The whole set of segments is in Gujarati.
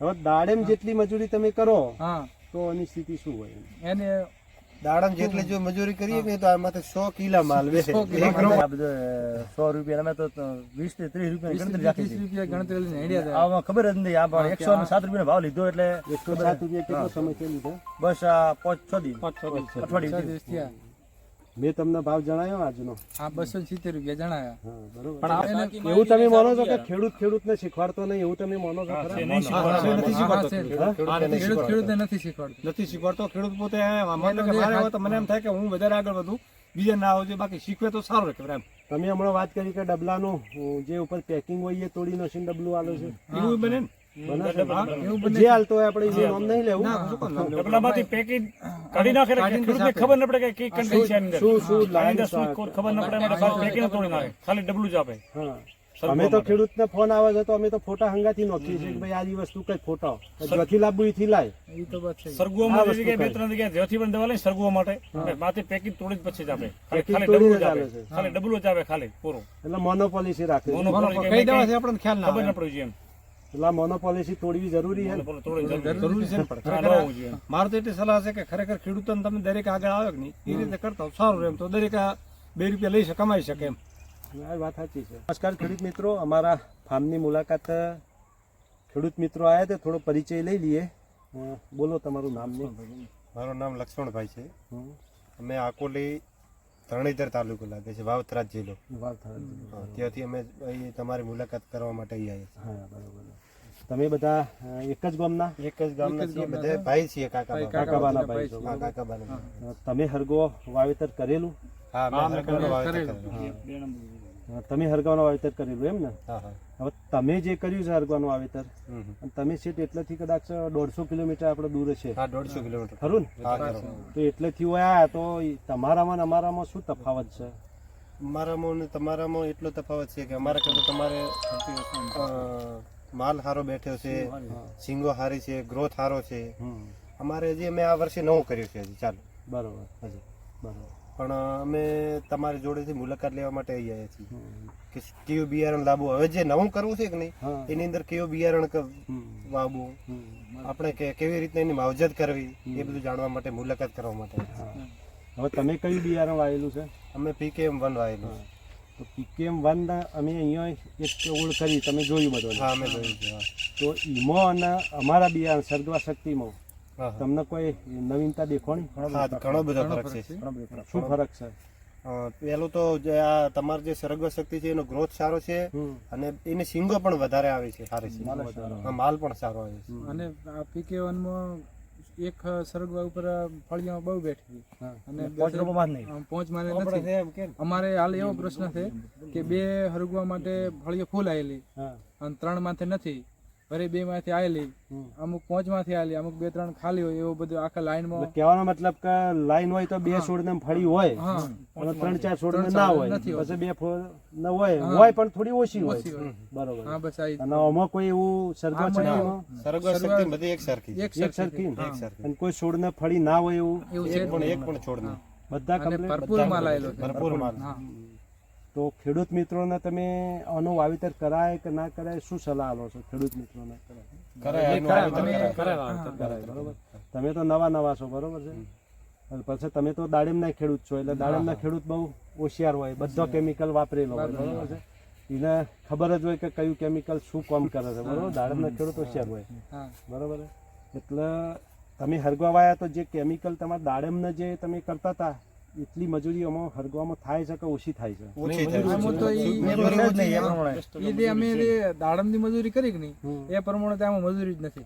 હવે દાડેમ જેટલી મજૂરી તમે કરો તો એની સ્થિતિ શું હોય? એને દાડમ જેટલી જો મજૂરી કરીએ ને તો આમાંથી સો કિલા માલ વેચે. સો રૂપિયા અમે તો વીસથી ત્રીસ રૂપિયા ગણતરી રાખી રૂપિયા ગણતરી આમાં ખબર જ નહીં આ પણ એકસો સાત રૂપિયા ભાવ લીધો એટલે એકસો સાત રૂપિયા કેટલો સમય લીધો? બસ આ પાંચ છ દિવસ અઠવાડિયું દિવસ થયા. મેં તમને ભાવ જણાયો આજનો. હા બસો સિત્તેર રૂપિયા જણાયા. પણ એવું તમે માનો છો કે ખેડૂત ખેડૂતને શીખવાડતો નહીં એવું તમે માનો છો? ખેડૂત. ખેડૂતને નથી શીખવાડતો. નથી શીખવાડતો ખેડૂત પોતે માનો એમ થાય કે હું વધારે આગળ વધું બીજા ના આવજો બાકી શીખવે તો સારું રહે એમ. તમે હમણાં વાત કરી કે ડબલાનું જે ઉપર પેકિંગ હોય એ તોડી નાખીને ડબલું આલો છે. એવું બને ને? બને જે હાલતો હોય આપણે જે નામ નહીં લેવું. ડબલામાંથી પેકેજ કાઢી નાખે એટલે ખેડૂતને ખબર ન પડે કે અંદર શું શું લાઈન શું ખબર ન પડે માટે ખાલી ફેંકીને તોડી નાખે ખાલી ડબલું જ આપે અમે તો ખેડૂતને ફોન આવે છે તો અમે તો ફોટા હંગાથી નોખીએ છીએ કે ભાઈ આ વસ્તુ કઈ ફોટા જથી લાવવું એથી લાય એ તો વાત છે સરગુવામાં જે જગ્યાએ બે ત્રણ જગ્યાએ જથી પણ દવા લઈ સરગુવા માટે માથે પેકિંગ તોડી જ પછી જ આપે ખાલી ડબલું જ આપે ખાલી ડબલું જ આપે ખાલી પૂરું એટલે મોનોપોલિસી રાખે મોનોપોલિસી કઈ દવા છે આપણને ખ્યાલ ના ખબર ન એમ એટલે મોનોપોલિસી તોડવી જરૂરી છે જરૂરી છે. મારે તો એટલી સલાહ છે કે ખરેખર ખેડૂતોને તમે દરેક આગળ આવે કે નહીં એ રીતે કરતા સારું રહે એમ તો દરેક આ બે રૂપિયા લઈ શકે કમાઈ શકે એમ. આ વાત સાચી છે. નમસ્કાર ખેડૂત મિત્રો અમારા ફાર્મની મુલાકાત ખેડૂત મિત્રો આવ્યા તે થોડો પરિચય લઈ લઈએ. બોલો તમારું નામ ને. મારું નામ લક્ષ્મણભાઈ છે. હમ. અમે આકોલી ધરણીધર તાલુકો લાગે છે વાવતરાજ જિલ્લો. ત્યાંથી અમે તમારી મુલાકાત કરવા માટે અહીં આવ્યા છીએ. બરોબર. તમે બધા એક જ ગામના? એક જ ગામના છીએ બધા ભાઈ છીએ કાકા. કાકાબાના ભાઈ છો કાકાબાના. તમે હરગો વાવેતર કરેલું? હા મેં હરકતનું વાવેતર કરેલું. તમે હરગાનું વાવેતર કરેલું એમ ને? હા હા. હવે તમે જે કર્યું છે હરગાનું વાવેતર. તમે છે એટલેથી કદાચ દોઢસો કિલોમીટર આપણે દૂર છે. હા દોઢસો કિલોમીટર. ખરું ને. તો એટલેથી આયા તો તમારામાં ને અમારામાં શું તફાવત છે? અમારામાં ને તમારામાં એટલો તફાવત છે કે અમારા કરતા તમારે અ, માલ સારો બેઠ્યો છે સિંગો સારી છે ગ્રોથ સારો છે. અમારે હજી અમે આ વર્ષે નવું કર્યું છે હજી ચાલુ. બરોબર. હજી. બરોબર પણ અમે તમારી જોડેથી મુલાકાત લેવા માટે આવ્યા છીએ. કે કયું બિયારણ લાવવું? હવે જે નવું કરવું છે કે નહીં એની અંદર કયું બિયારણ વાવવું? આપણે કે કેવી રીતે એની માવજત કરવી? એ બધું જાણવા માટે મુલાકાત કરવા માટે. હવે તમે કયું બિયારણ વાવેલું છે? અમે પીકેએમ વન વાવેલું છે. તો પીકેએમ વનના અમે અહીંયા એક ઓળ કરી તમે જોયું બધું. હા અમે જોયું છે તો ઈમાં અને અમારા બિયારણ સર્ગવા શક્તિમાં. તમને કોઈ નવીનતા દેખવાની? હા ઘણો બધો ફરક છે. શું ફરક છે? અ, પહેલું તો જે આ તમારી જે સરગવ શક્તિ છે એનો ગ્રોથ સારો છે અને એને સિંગો પણ વધારે આવે છે સારી. છે માલ પણ સારો આવે છે. અને આ પીકે વનમાં એક સરગવા ઉપર ફળિયામાં બહુ બેઠી અને પહોંચ માને નથી. અમારે હાલ એવો પ્રશ્ન છે કે બે હરગવા માટે ફળિયો ફૂલ આવેલી અને ત્રણ માથે નથી. વળી બે માંથી આવેલી અમુક પાંચમાંથી આવેલી અમુક બે ત્રણ ખાલી હોય એવું બધું આખા લાઈનમાં કહેવાનો મતલબ કે લાઈન હોય તો બે છોડ ને ફળી હોય. અને ત્રણ ચાર છોડ ના હોય. પછી બે ન હોય. હોય પણ થોડી ઓછી હોય. બરોબર. હા બસ આ અને આમાં કોઈ એવું સરગવા છે છકડીમાં શક્તિ બધી એક સરખી એક સરખી એક સરખી અને કોઈ છોડ ને ફળી ના હોય એવું? એવું એક પણ એક પણ છોડ ના બધા કમ્પ્લીટ? ભરપૂર માલ આવેલો ભરપૂર. માલ. હા. તો ખેડૂત મિત્રોને તમે આનું વાવેતર કરાય કે ના કરાય શું સલાહ આપો છો ખેડૂત મિત્રોને? કરાય બરોબર. તમે તો નવા નવા છો બરોબર છે? પછી તમે તો દાડમના ખેડૂત છો એટલે દાડમના ખેડૂત બહુ હોશિયાર હોય બધો કેમિકલ વાપરેલો હોય બરોબર છે? એને ખબર જ હોય કે કયું કેમિકલ શું કામ કરે છે બરોબર? દાડમના ખેડૂત હોશિયાર હોય. બરોબર એટલે તમે હરગવા વાયા તો જે કેમિકલ તમારા દાડમને જે તમે કરતા હતા એટલી મજૂરી અમારો હરગવામાં થાય છે કે ઓછી થાય છે? ઓછી થાય આમાં તો ઈ- મજૂરી જ નહીં એ જે અમે દાડમની મજૂરી કરી કે નહીં એ પ્રમાણે ત્યાં મજૂરી જ નથી.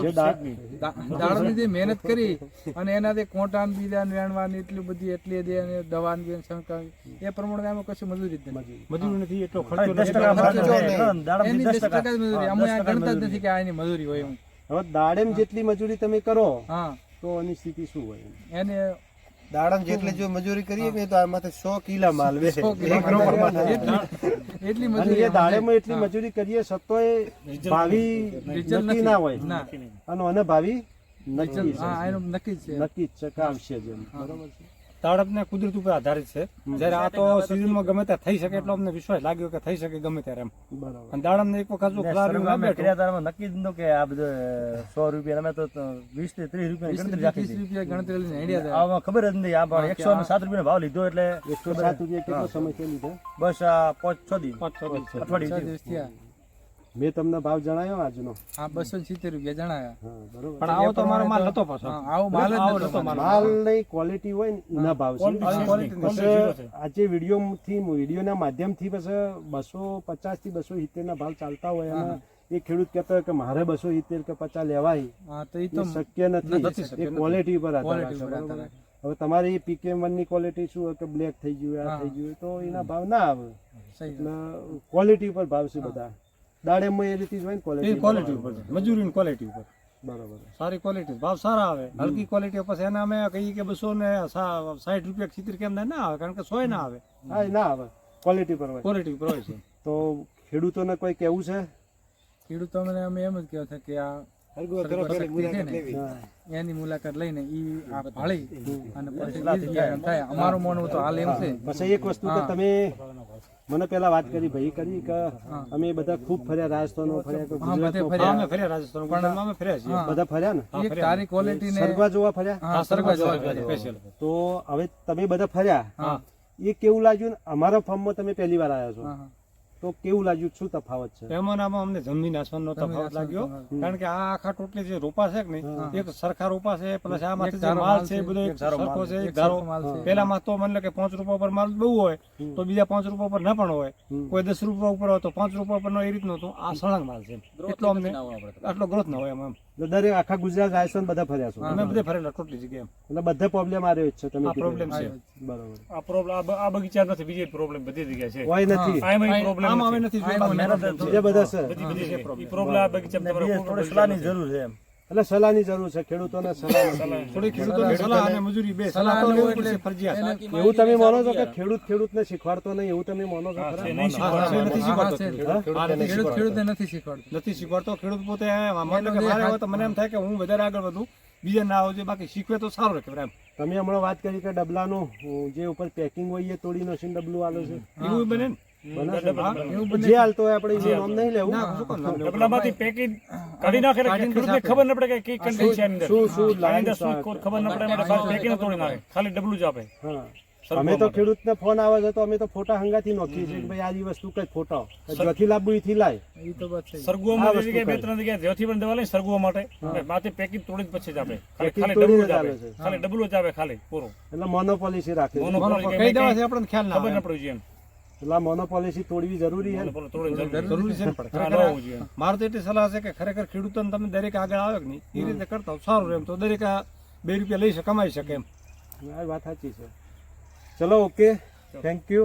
જે દા- દા- દાડમની જે મહેનત કરી અને એનાથી કોટા બીજા વેણવાની એટલી બધી એટલી દે અને દવાની બી શંકા એ પ્રમાણે આમાં કશું મજૂરી જ નથી. મજૂરી. નથી એટલો ખર્ચો. છે. એની દસ ટકા જ મજૂરી. અમે ગણતા જ નથી કે આ એની મજૂરી હોય એમ. હવે દાડમ જેટલી મજૂરી તમે કરો હા. તો એની સ્થિતિ શું હોય? એને દાડમ જેટલી જો મજૂરી કરીએ ને તો આમાંથી સો કિલા માલ વેચે. એટલી મજૂરી એ દાડેમાં એટલી મજૂરી કરીએ સતોય ભાવી નક્કી ના હોય. અને અને ભાવી નક્કી છે. નક્કી જ છે. નક્કી જ છે કે આવશે જ બરોબર છે. દાડમ ને કુદરત ઉપર આધારિત છે. જ્યારે આ તો સિઝનમાં ગમે ત્યાં થઈ શકે એટલો અમને વિશ્વાસ લાગ્યો કે થઈ શકે ગમે ત્યારે એમ. બરાબર. અને દાડમ ને એક વખત જો બેઠો. નક્કી જ કે આ બધો સો રૂપિયા અમે તો વીસથી ત્રીસ રૂપિયા ગણતરી રાખી ત્રીસ રૂપિયા ગણતરી લઈને હેડ્યા આમાં ખબર જ નહીં આ પણ એકસો ને સાત રૂપિયા ભાવ લીધો એટલે એકસો સાત રૂપિયા કેટલો સમય છે લીધો? બસ આ પાંચ છ દી પાંચ છ દિવસ. અઠવાડિયું દિવસ થયા. મેં તમને ભાવ જણાવ્યો આજનો. હા બસો સિત્તેર રૂપિયા જણાયા. બરોબર. પણ આવો તો મારો માલ નતો પાછો. આવો માલ જ નતો માલ. માલની ક્વોલિટી હોય ને એના ભાવ છે. થી આજે વિડીયોથી વિડીયોના માધ્યમથી બસ બસો પચાસથી બસો સિત્તેર ના ભાવ ચાલતા હોય અને એ ખેડૂત કહેતો હોય કે મારે બસો સિત્તેર કે પચાસ લેવાય. તો એ શક્ય નથી. એ ક્વોલિટી પર આધાર? હવે તમારી પીકે વનની ક્વોલિટી શું હોય કે બ્લેક થઈ ગયું આ થઈ ગયું તો એના ભાવ ના આવે. એટલે ક્વોલિટી પર ભાવ છે બધા. દાડેમાં એ રીતે જ હોય ને એ ક્વોલિટી ક્વોલિટી ઉપર છે. મજૂરીની ક્વોલિટી ઉપર. બરાબર. સારી ક્વોલિટી ભાવ સારા આવે. હલકી ક્વોલિટી પછી એના અમે કહીએ કે બસો ને સા- સાઠ રૂપિયા સિત્તેર કેમ ના આવે કારણ કે સો ના આવે. હા એ ના આવે. ક્વોલિટી પર હોય. ક્વોલિટી ઉપર હોય છે. તો ખેડૂતોને કોઈ કેવું છે? ખેડૂતોને અમે એમ જ કે આ શક્તિ છે ને હા. એની મુલાકાત લઈને ઈ આ ભાળી અને પછી ઈ જ જ્ઞાન થાય. અમારું માનવું તો હાલ એમ છે. પછી એક વસ્તુ કે તમે મને પેલા વાત કરી ભાઈ કરી કે અમે બધા ખૂબ ફર્યા રાજસ્થાન ફર્યા ફર્યા. રાજસ્થાન ગુજરાતમાં ફર્યા છીએ. બધા ફર્યા ને? એક ક્વોલિટી સરગવા જોવા ફર્યા? સરગવા જોવા તો હવે તમે બધા ફર્યા. એ કેવું લાગ્યું ને? અમારા ફાર્મમાં તમે પહેલી વાર આવ્યા છો. તો કેવું લાગ્યું? શું તફાવત છે? એમાં ને આમાં અમને જમીન આસમાનનો તફાવત લાગ્યો. કારણ કે આ આખા ટોટલી જે રોપા છે કે એક સરખા રોપા છે પ્લસ આમાંથી જે માલ છે બધો એક સરખો છે એક ધારો પેલામાં તો મને કે પાંચ રૂપિયા ઉપર માલ બહુ હોય તો બીજા પાંચ રૂપિયા ઉપર ના પણ હોય. કોઈ દસ રૂપિયા ઉપર હોય તો પાંચ રૂપિયા ઉપર નો એ રીતનો તો આ સળંગ માલ છે. એટલો અમને આટલો ગ્રોથ ના હોય એમ. દરેક આખા ગુજરાત રાજસ્થાન બધા ફર્યા છો? અમે બધે ફરેલા ટોટલી જગ્યાએ એટલે બધે પ્રોબ્લેમ આ રહ્યો છે તમે આ પ્રોબ્લેમ છે. બરાબર. આ પ્રોબ્લેમ આ બગીચા નથી બીજી પ્રોબ્લેમ બધી જગ્યાએ છે. કોઈ નથી. આ એમાં પ્રોબ્લેમ આમ આવે નથી. જોયું બધા છે. બધી બધી છે પ્રોબ્લેમ આ બગીચા તમારે થોડી સલાહની જરૂર છે એમ. એટલે સલાહની જરૂર છે ખેડૂતોને સલાહ નથી. થોડી ખેડૂતોની સલાહ અને મજૂરી બે સલાહ તો લેવી પડશે ફરજિયાત એવું તમે માનો છો કે ખેડૂત ખેડૂતને શીખવાડતો નહીં એવું તમે માનો છો. નથી શીખવાડતો. ખેડૂત. નથી શીખવાડતો. નથી શીખવાડતો ખેડૂત પોતે માનો કે મારે હોય તો મને એમ થાય કે હું વધારે આગળ વધું બીજા ના આવજે બાકી શીખવે તો સારું રહે એમ તમે હમણાં વાત કરી કે ડબલાનું જે ઉપર પેકિંગ હોય એ તોડી સીન ડબલું આલે છે એવું બને ને છે? જે હાલતો હોય આપણે એનું નામ નહીં લેવું. શું કામ નામ લેવું? ડબલામાંથી પેકેજ કાઢી નાખે ને ખેડૂતને ખબર ન પડે કે કઈ કન્ટેન્ટ છે અંદર. શું શું લાઈન શું ખબર ન પડે એટલે ખાલી પેકિંગ તોડી નાખે. ખાલી ડબલું જ આપે. અમે તો ખેડૂતને ફોન આવે છે તો અમે તો ફોટા હંગાથી નોખીએ છીએ કે ભાઈ આ વસ્તુ કઈ ફોટા જ્યોથી લાવવું એથી લાય. તો સરગુવામાં જગ્યાએ બે ત્રણ જગ્યાએ જ્યોથી પણ દવા લઈ સરગુવા માટે. માથે પેકિંગ તોડી જ પછી જ આપે. ખાલી ખાલી ડબલું જ જ આપે. ખાલી ડબલું જ આપે ખાલી પૂરું. એટલે મોનોપોલિસી રાખે મોનોપોલિસી કઈ દવા છે આપણને ખ્યાલ ના ખબર ન પડ્યું એમ. એટલે મોનોપોલિસી તોડવી જરૂરી છે જરૂરી છે. પણ. મારે તો એટલી સલાહ છે કે ખરેખર ખેડૂતોને તમે દરેક આગળ આવે કે નહીં એ રીતે કરતા હો સારું રહે એમ. તો દરેક આ બે રૂપિયા લઈ શકે કમાઈ શકે એમ. આ વાત સાચી છે. ચલો ઓકે થેન્ક યુ.